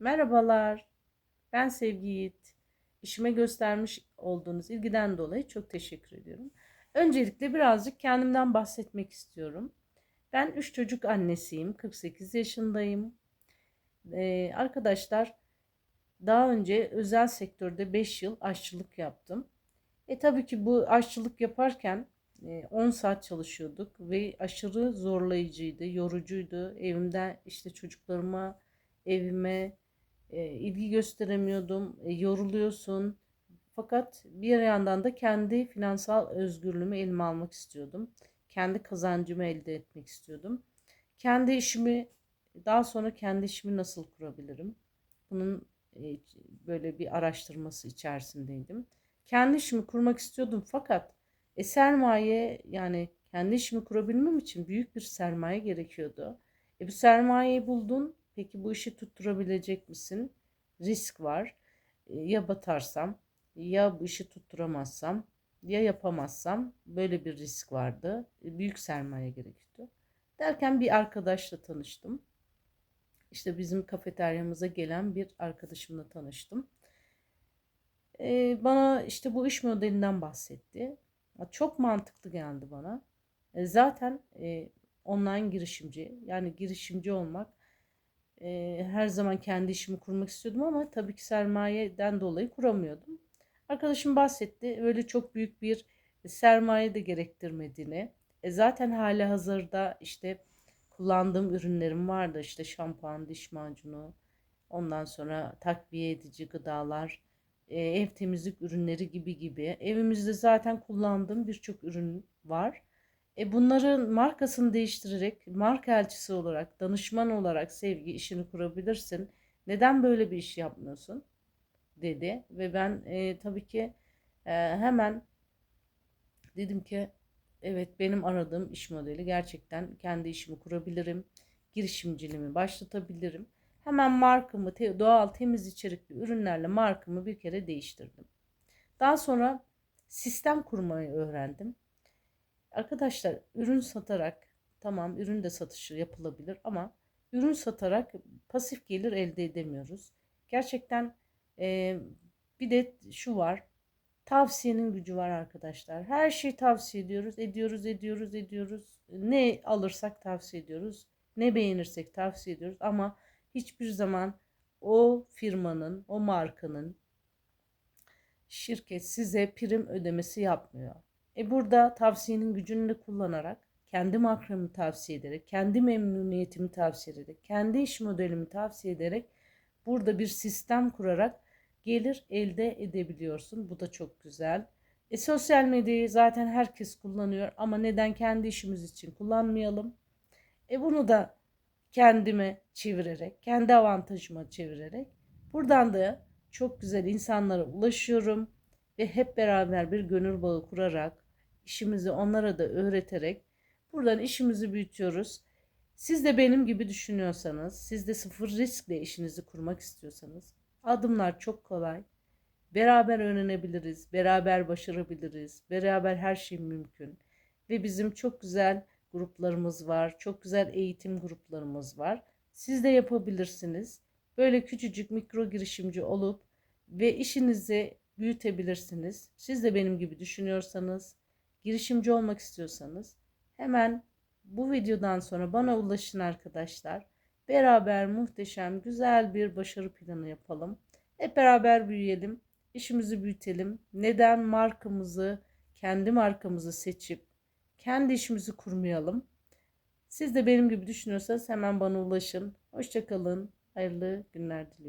Merhabalar. Ben Sevgi Yiğit. İşime göstermiş olduğunuz ilgiden dolayı çok teşekkür ediyorum. Öncelikle birazcık kendimden bahsetmek istiyorum. Ben 3 çocuk annesiyim. 48 yaşındayım. Ee, arkadaşlar daha önce özel sektörde 5 yıl aşçılık yaptım. E tabii ki bu aşçılık yaparken e, 10 saat çalışıyorduk ve aşırı zorlayıcıydı, yorucuydu. Evimde işte çocuklarıma, evime ilgi gösteremiyordum. Yoruluyorsun. Fakat bir yandan da kendi finansal özgürlüğümü elime almak istiyordum. Kendi kazancımı elde etmek istiyordum. Kendi işimi daha sonra kendi işimi nasıl kurabilirim? Bunun böyle bir araştırması içerisindeydim. Kendi işimi kurmak istiyordum fakat e, sermaye yani kendi işimi kurabilmem için büyük bir sermaye gerekiyordu. E, bu sermayeyi buldun. Peki bu işi tutturabilecek misin? Risk var. E, ya batarsam, ya bu işi tutturamazsam, ya yapamazsam böyle bir risk vardı. E, büyük sermaye gerekiyordu. Derken bir arkadaşla tanıştım. İşte bizim kafeteryamıza gelen bir arkadaşımla tanıştım. E, bana işte bu iş modelinden bahsetti. Çok mantıklı geldi bana. Zaten online girişimci yani girişimci olmak e, her zaman kendi işimi kurmak istiyordum ama tabii ki sermayeden dolayı kuramıyordum. Arkadaşım bahsetti öyle çok büyük bir sermaye de gerektirmediğini. E, zaten hali hazırda işte kullandığım ürünlerim vardı işte şampuan, diş macunu, ondan sonra takviye edici gıdalar, ev temizlik ürünleri gibi gibi. Evimizde zaten kullandığım birçok ürün var. E bunların markasını değiştirerek marka elçisi olarak, danışman olarak sevgi işini kurabilirsin. Neden böyle bir iş yapmıyorsun? dedi ve ben e, tabii ki e, hemen dedim ki evet benim aradığım iş modeli gerçekten kendi işimi kurabilirim, girişimciliğimi başlatabilirim. Hemen markamı te- doğal temiz içerikli ürünlerle markamı bir kere değiştirdim. Daha sonra sistem kurmayı öğrendim. Arkadaşlar ürün satarak tamam ürün de satışı yapılabilir ama ürün satarak pasif gelir elde edemiyoruz. Gerçekten e, bir de şu var tavsiyenin gücü var arkadaşlar. Her şeyi tavsiye ediyoruz, ediyoruz, ediyoruz, ediyoruz. Ne alırsak tavsiye ediyoruz, ne beğenirsek tavsiye ediyoruz ama hiçbir zaman o firmanın, o markanın şirket size prim ödemesi yapmıyor. E burada tavsiyenin gücünü de kullanarak, kendi makramı tavsiye ederek, kendi memnuniyetimi tavsiye ederek, kendi iş modelimi tavsiye ederek burada bir sistem kurarak gelir elde edebiliyorsun. Bu da çok güzel. E, sosyal medyayı zaten herkes kullanıyor ama neden kendi işimiz için kullanmayalım? E bunu da kendime çevirerek, kendi avantajıma çevirerek buradan da çok güzel insanlara ulaşıyorum ve hep beraber bir gönül bağı kurarak işimizi onlara da öğreterek buradan işimizi büyütüyoruz. Siz de benim gibi düşünüyorsanız, siz de sıfır riskle işinizi kurmak istiyorsanız adımlar çok kolay. Beraber öğrenebiliriz, beraber başarabiliriz, beraber her şey mümkün. Ve bizim çok güzel gruplarımız var, çok güzel eğitim gruplarımız var. Siz de yapabilirsiniz. Böyle küçücük mikro girişimci olup ve işinizi büyütebilirsiniz. Siz de benim gibi düşünüyorsanız, girişimci olmak istiyorsanız hemen bu videodan sonra bana ulaşın arkadaşlar. Beraber muhteşem, güzel bir başarı planı yapalım. Hep beraber büyüyelim, işimizi büyütelim. Neden markamızı, kendi markamızı seçip kendi işimizi kurmayalım? Siz de benim gibi düşünüyorsanız hemen bana ulaşın. Hoşçakalın. Hayırlı günler diliyorum.